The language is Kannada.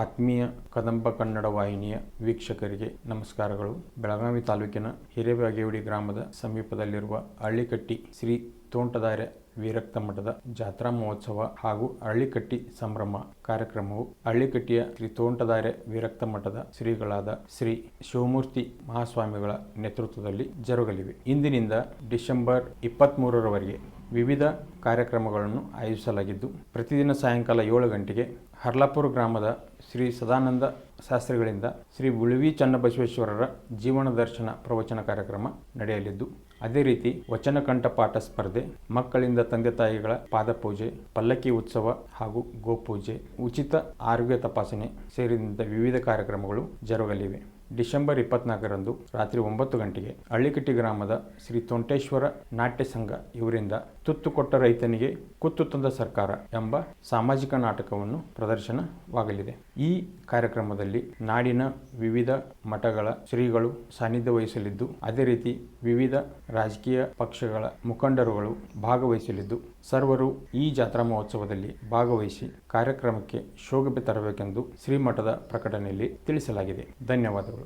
ಆತ್ಮೀಯ ಕದಂಬ ಕನ್ನಡ ವಾಹಿನಿಯ ವೀಕ್ಷಕರಿಗೆ ನಮಸ್ಕಾರಗಳು. ಬೆಳಗಾವಿ ತಾಲೂಕಿನ ಹಿರೇಬಾಗೇವಡಿ ಗ್ರಾಮದ ಸಮೀಪದಲ್ಲಿರುವ ಹಳ್ಳಿಕಟ್ಟಿ ಶ್ರೀ ತೋಂಟದಾರ್ಯ ವೀರಕ್ತ ಮಠದ ಜಾತ್ರಾ ಮಹೋತ್ಸವ ಹಾಗೂ ಹಳ್ಳಿಕಟ್ಟಿ ಸಂಭ್ರಮ ಕಾರ್ಯಕ್ರಮವು ಹಳ್ಳಿಕಟ್ಟಿಯ ಶ್ರೀ ತೋಂಟದಾರ್ಯ ವಿರಕ್ತ ಮಠದ ಶ್ರೀಗಳಾದ ಶ್ರೀ ಶಿವಮೂರ್ತಿ ಮಹಾಸ್ವಾಮಿಗಳ ನೇತೃತ್ವದಲ್ಲಿ ಜರುಗಲಿವೆ. ಇಂದಿನಿಂದ ಡಿಸೆಂಬರ್ ಇಪ್ಪತ್ತ್ಮೂರರವರೆಗೆ ವಿವಿಧ ಕಾರ್ಯಕ್ರಮಗಳನ್ನು ಆಯೋಜಿಸಲಾಗಿದ್ದು, ಪ್ರತಿದಿನ ಸಾಯಂಕಾಲ ಏಳು ಗಂಟೆಗೆ ಹರ್ಲಾಪುರ ಗ್ರಾಮದ ಶ್ರೀ ಸದಾನಂದ ಶಾಸ್ತ್ರಿಗಳಿಂದ ಶ್ರೀ ಉಳುವಿ ಚನ್ನಬಸವೇಶ್ವರರ ಜೀವನ ದರ್ಶನ ಪ್ರವಚನ ಕಾರ್ಯಕ್ರಮ ನಡೆಯಲಿದ್ದು, ಅದೇ ರೀತಿ ವಚನಕಂಠ ಕಂಠಪಾಠ ಸ್ಪರ್ಧೆ, ಮಕ್ಕಳಿಂದ ತಂದೆ ತಾಯಿಗಳ ಪಾದಪೂಜೆ, ಪಲ್ಲಕ್ಕಿ ಉತ್ಸವ ಹಾಗೂ ಗೋಪೂಜೆ, ಉಚಿತ ಆರೋಗ್ಯ ತಪಾಸಣೆ ಸೇರಿದಂತೆ ವಿವಿಧ ಕಾರ್ಯಕ್ರಮಗಳು ಜರುಗಲಿವೆ. ಡಿಸೆಂಬರ್ ಇಪ್ಪತ್ನಾಲ್ಕರಂದು ರಾತ್ರಿ ಒಂಬತ್ತು ಗಂಟೆಗೆ ಹಳ್ಳಿಕಟ್ಟಿ ಗ್ರಾಮದ ಶ್ರೀ ತೊಂಟೇಶ್ವರ ನಾಟ್ಯ ಸಂಘ ಇವರಿಂದ ತುತ್ತು ಕೊಟ್ಟ ರೈತನಿಗೆ ಕುತ್ತು ತಂದ ಸರ್ಕಾರ ಎಂಬ ಸಾಮಾಜಿಕ ನಾಟಕವನ್ನು ಪ್ರದರ್ಶನವಾಗಲಿದೆ. ಈ ಕಾರ್ಯಕ್ರಮದಲ್ಲಿ ನಾಡಿನ ವಿವಿಧ ಮಠಗಳ ಶ್ರೀಗಳು ಸಾನ್ನಿಧ್ಯ ವಹಿಸಲಿದ್ದು, ಅದೇ ರೀತಿ ವಿವಿಧ ರಾಜಕೀಯ ಪಕ್ಷಗಳ ಮುಖಂಡರುಗಳು ಭಾಗವಹಿಸಲಿದ್ದು, ಸರ್ವರು ಈ ಜಾತ್ರಾ ಮಹೋತ್ಸವದಲ್ಲಿ ಭಾಗವಹಿಸಿ ಕಾರ್ಯಕ್ರಮಕ್ಕೆ ಶೋಭೆ ತರಬೇಕೆಂದು ಶ್ರೀಮಠದ ಪ್ರಕಟಣೆಯಲ್ಲಿ ತಿಳಿಸಲಾಗಿದೆ. ಧನ್ಯವಾದಗಳು.